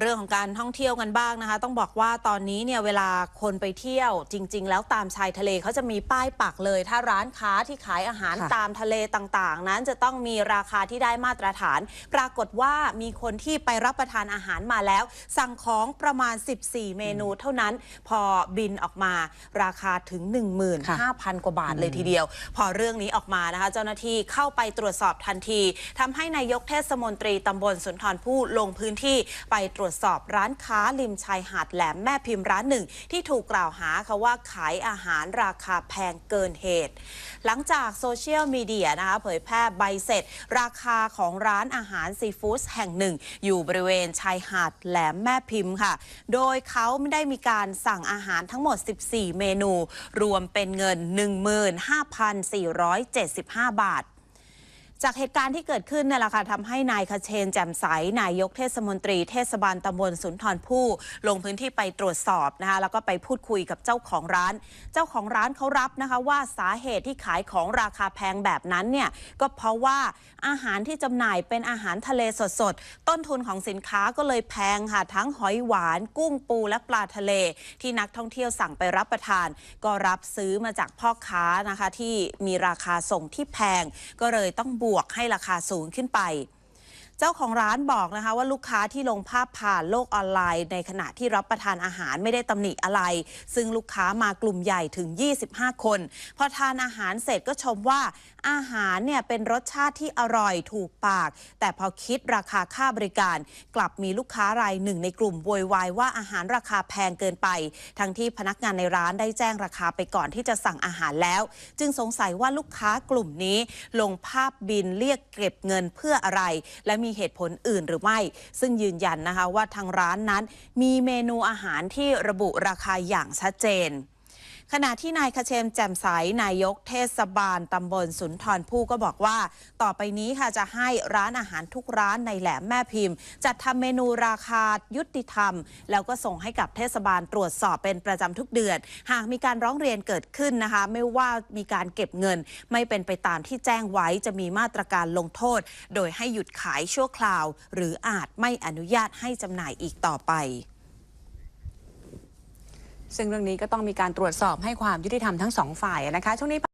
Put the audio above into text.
เรื่องของการท่องเที่ยวกันบ้างนะคะ ต้องบอกว่าตอนนี้เนี่ยเวลาคนไปเที่ยวจริง ๆ แล้วตามชายทะเลเขาจะมีป้ายปักเลย ถ้าร้านค้าที่ขายอาหารค่ะตามทะเลต่างๆ นั้นจะต้องมีราคาที่ได้มาตรฐาน ปรากฏว่ามีคนที่ไปรับประทานอาหารมาแล้ว สั่งของประมาณ 14 เมนูเท่านั้นพอบินออกมาราคาถึง 15,000 กว่าบาทเลยทีเดียว พอเรื่องนี้ออกมานะคะเจ้าหน้าที่เข้าไปตรวจสอบทันทีทำให้นายกเทศมนตรีตำบลสุนทรภู่ลงพื้นที่ไปตรวจวจสอบร้านค้าริมชายหาดแหลมแม่พิมพ์ร้านหนึ่ง ที่ถูกกล่าวหาค่ะว่าขายอาหารราคาแพงเกินเหตุ หลังจากโซเชียลมีเดียนะคะเผยแพร่ใบเสร็จ ราคาของร้านอาหารซีฟู้ดแห่งหนึ่ง อยู่บริเวณชายหาดแหลมแม่พิมพ์ค่ะ โดยเขาไม่ได้มีการสั่งอาหารทั้งหมด 14 เมนู รวมเป็นเงิน 15,475 บาท จากเหตุการณ์ที่เกิดขึ้นนี่แหละค่ะทำให้นายคเชนแจ่มใสนายกเทศมนตรีเทศบาลตำบลสุนทรภู่ลงพื้นที่ไปตรวจสอบนะคะแล้วก็ไปพูดคุยกับเจ้าของร้าน เจ้าของร้านเขารับนะคะว่าสาเหตุที่ขายของราคาแพงแบบนั้นเนี่ยก็เพราะว่าอาหารที่จำหน่ายเป็นอาหารทะเลสดๆ ต้นทุนของสินค้าก็เลยแพงค่ะทั้งหอยหวาน กุ้งปูและปลาทะเล ที่นักท่องเที่ยวสั่งไปรับประทาน ก็รับซื้อมาจากพ่อค้านะคะที่มีราคาส่งที่แพงก็เลยต้องบวกให้ราคาสูงขึ้นไป เจ้าของร้านบอกนะคะว่าลูกค้าที่ลงภาพผ่านโลกออนไลน์ ในขณะที่รับประทานอาหารไม่ได้ตำหนิอะไร ซึ่งลูกค้ามากลุ่มใหญ่ถึง 25 คน พอทานอาหารเสร็จก็ชมว่า อาหารเนี่ยเป็นรสชาติที่อร่อยถูกปาก แต่พอคิดราคาค่าบริการ กลับมีลูกค้ารายหนึ่งในกลุ่มโวยวายว่าอาหารราคาแพงเกินไป ทั้งที่พนักงานในร้านได้แจ้งราคาไปก่อนที่จะสั่งอาหารแล้ว จึงสงสัยว่าลูกค้ากลุ่มนี้ ลงภาพบินเรียกเก็บเงินเพื่ออะไร และมีเหตุผลอื่นหรือไม่ ซึ่งยืนยันนะคะว่าทางร้านนั้นมีเมนูอาหารที่ระบุราคาอย่างชัดเจน ขณะที่นายคเชมแจ่มใสนายกเทศบาลตำบลสุนทรภู่ก็บอกว่า ต่อไปนี้ค่ะจะให้ร้านอาหารทุกร้านในแหลมแม่พิมพ์ จัดทำเมนูราคายุติธรรม แล้วก็ส่งให้กับเทศบาลตรวจสอบเป็นประจำทุกเดือน หากมีการร้องเรียนเกิดขึ้นนะคะ ไม่ว่ามีการเก็บเงิน ไม่เป็นไปตามที่แจ้งไว้จะมีมาตรการลงโทษ โดยให้หยุดขายชั่วคราว หรืออาจไม่อนุญาตให้จำหน่ายอีกต่อไป ซึ่งเรื่องนี้ก็ต้องมีการตรวจสอบให้ความยุติธรรมทั้งสองฝ่ายนะคะช่วงนี้